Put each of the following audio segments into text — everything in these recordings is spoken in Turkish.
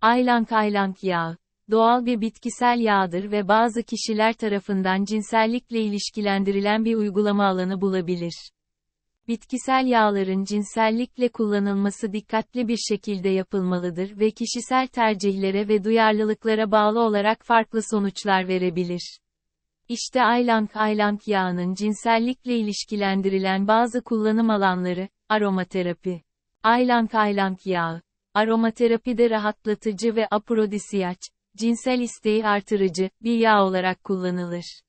Aylang aylang yağı, doğal bir bitkisel yağdır ve bazı kişiler tarafından cinsellikle ilişkilendirilen bir uygulama alanı bulabilir. Bitkisel yağların cinsellikle kullanılması dikkatli bir şekilde yapılmalıdır ve kişisel tercihlere ve duyarlılıklara bağlı olarak farklı sonuçlar verebilir. İşte aylang aylang yağının cinsellikle ilişkilendirilen bazı kullanım alanları, aromaterapi. Aylang aylang yağı, aromaterapide rahatlatıcı ve aprodisiyaç, cinsel isteği artırıcı, bir yağ olarak kullanılır.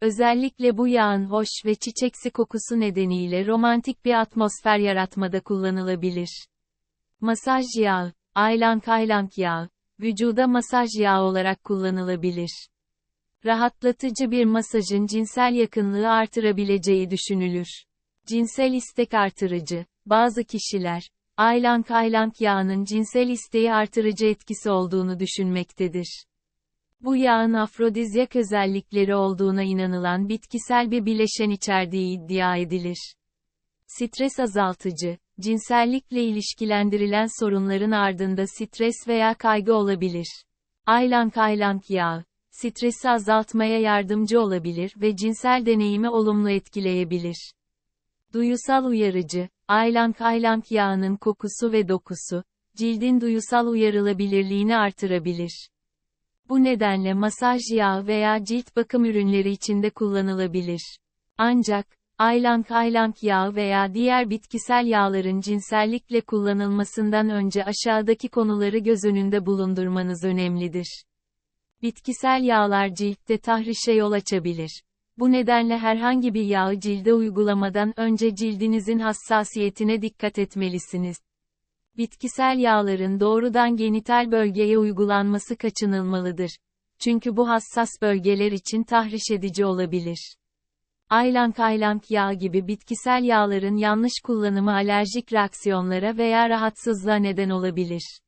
Özellikle bu yağın hoş ve çiçeksi kokusu nedeniyle romantik bir atmosfer yaratmada kullanılabilir. Masaj yağı, aylang aylang yağı, vücuda masaj yağı olarak kullanılabilir. Rahatlatıcı bir masajın cinsel yakınlığı artırabileceği düşünülür. Cinsel istek artırıcı, bazı kişiler, aylang aylang yağının cinsel isteği artırıcı etkisi olduğunu düşünmektedir. Bu yağın afrodizyak özellikleri olduğuna inanılan bitkisel bir bileşen içerdiği iddia edilir. Stres azaltıcı, cinsellikle ilişkilendirilen sorunların ardında stres veya kaygı olabilir. Aylang aylang yağı, stresi azaltmaya yardımcı olabilir ve cinsel deneyimi olumlu etkileyebilir. Duyusal uyarıcı, aylang aylang yağının kokusu ve dokusu, cildin duyusal uyarılabilirliğini artırabilir. Bu nedenle masaj yağı veya cilt bakım ürünleri içinde kullanılabilir. Ancak, aylang aylang yağı veya diğer bitkisel yağların cinsellikle kullanılmasından önce aşağıdaki konuları göz önünde bulundurmanız önemlidir. Bitkisel yağlar ciltte tahrişe yol açabilir. Bu nedenle herhangi bir yağı cilde uygulamadan önce cildinizin hassasiyetine dikkat etmelisiniz. Bitkisel yağların doğrudan genital bölgeye uygulanması kaçınılmalıdır. Çünkü bu hassas bölgeler için tahriş edici olabilir. Aylang aylang yağı gibi bitkisel yağların yanlış kullanımı alerjik reaksiyonlara veya rahatsızlığa neden olabilir.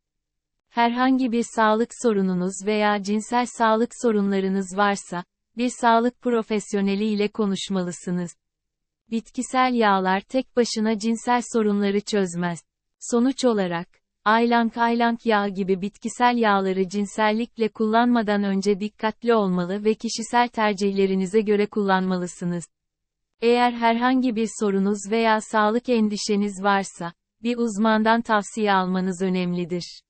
Herhangi bir sağlık sorununuz veya cinsel sağlık sorunlarınız varsa, bir sağlık profesyoneli ile konuşmalısınız. Bitkisel yağlar tek başına cinsel sorunları çözmez. Sonuç olarak, aylang aylang yağı gibi bitkisel yağları cinsellikle kullanmadan önce dikkatli olmalı ve kişisel tercihlerinize göre kullanmalısınız. Eğer herhangi bir sorunuz veya sağlık endişeniz varsa, bir uzmandan tavsiye almanız önemlidir.